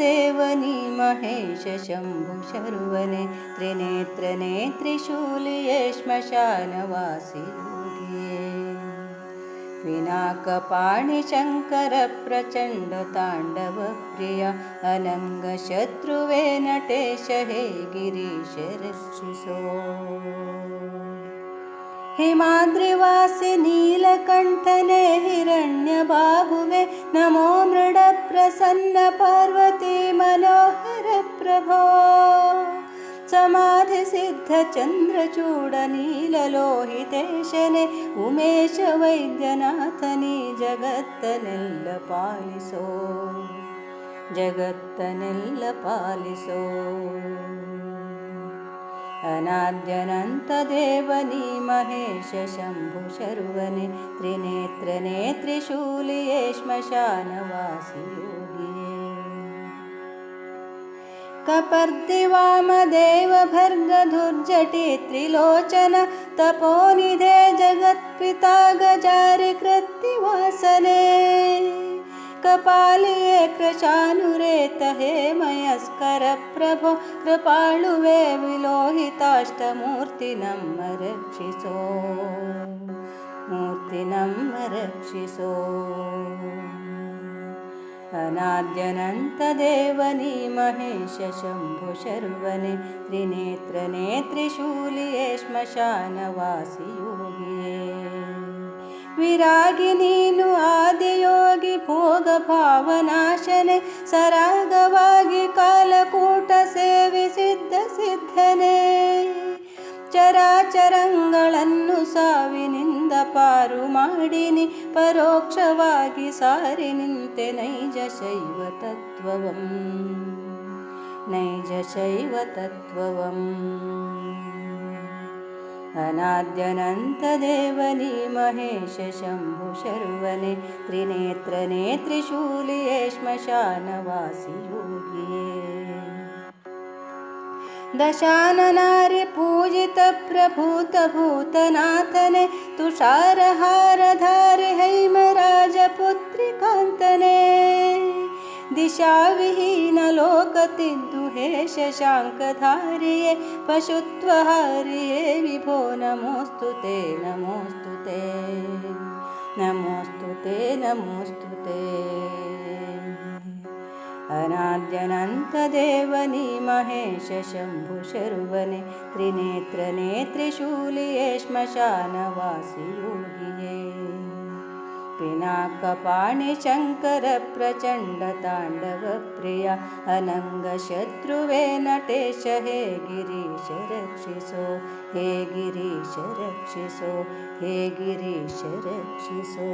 देवनी महेश शम्भु शर्वने त्रिनेत्रने त्रिशूलिये श्मशानवासि विनाकपाणि शङ्करप्रचण्डताण्डवप्रिय अनङ्गशत्रुवे नटेश हे गिरीश रक्षिसो। हिमाद्रिवासि नीलकण्ठने हिरण्यबाहुवे नमो मृडप्रसन्न पार्वती मनोहर प्रभो। समाधिसिद्धचन्द्रचूडनीललोहितेशने उमेश वैद्यनाथनी जगत्तनेल्ल पालिसो जगत्तनेल्ल पालिसो अनाद्यनन्तदेवनी महेश शम्भु शर्वने त्रिनेत्रने त्रिशूलिये श्मशानवासि कपर्दिवामदेव भर्गधुर्जटि त्रिलोचन तपोनिधे जगत्पिता गजारि कृत्तिवासने कपालिये कृशानुरेत हे मयस्करप्रभो कृपाळुवे विलोहिताष्टमूर्तिनं मूर्तिनं रक्षिसो अनाद्यनन्तदेवनि धनार्जनन्तदेवनि महेशम्भुशरुवनि त्रिनेत्रनेत्रिशूल्ये श्मशानवासि योगी विरागिनीनु आदियोगि भोगभावनाशने सरागवागि कालकूಟ सेवि सिद्ध सिद्धने। चराचरङ्गळन् ಪಾರು ಮಾಡಿನಿ ಪರೋಕ್ಷವಾಗಿ ಸಾರಿ ನಿಂತೆ ನೈಜ ಶೈವ ತತ್ವವಂ ನೈಜ ಶೈವ ತತ್ವವಂ अनाद्यनन्तदेवनी महेश शम्भु शर्वने त्रिनेत्रने त्रिशूलिये श्मशानवासि योगिये दशाननारि पूजितप्रभूतभूतनाथने तुषारहारधारि हैमराजपुत्रिकान्तने। दिशाविहीनलोकतिन्दु हे शशाङ्कधारिये पशुत्वहारिये विभो नमोऽस्तु ते नमोऽस्तु ते। नमोऽस्तु ते नमोऽस्तु ते अनाद्यनन्तदेवनी महेश शम्भु शर्वने त्रिनेत्रने त्रिशूलिये श्मशानवासि योगिये पिनाकपाणि शङ्करप्रचण्डताण्डवप्रिया अनङ्गशत्रुवे नटेश हे गिरीश रक्षिसो हे गिरीश रक्षिसो हे गिरीश रक्षिसो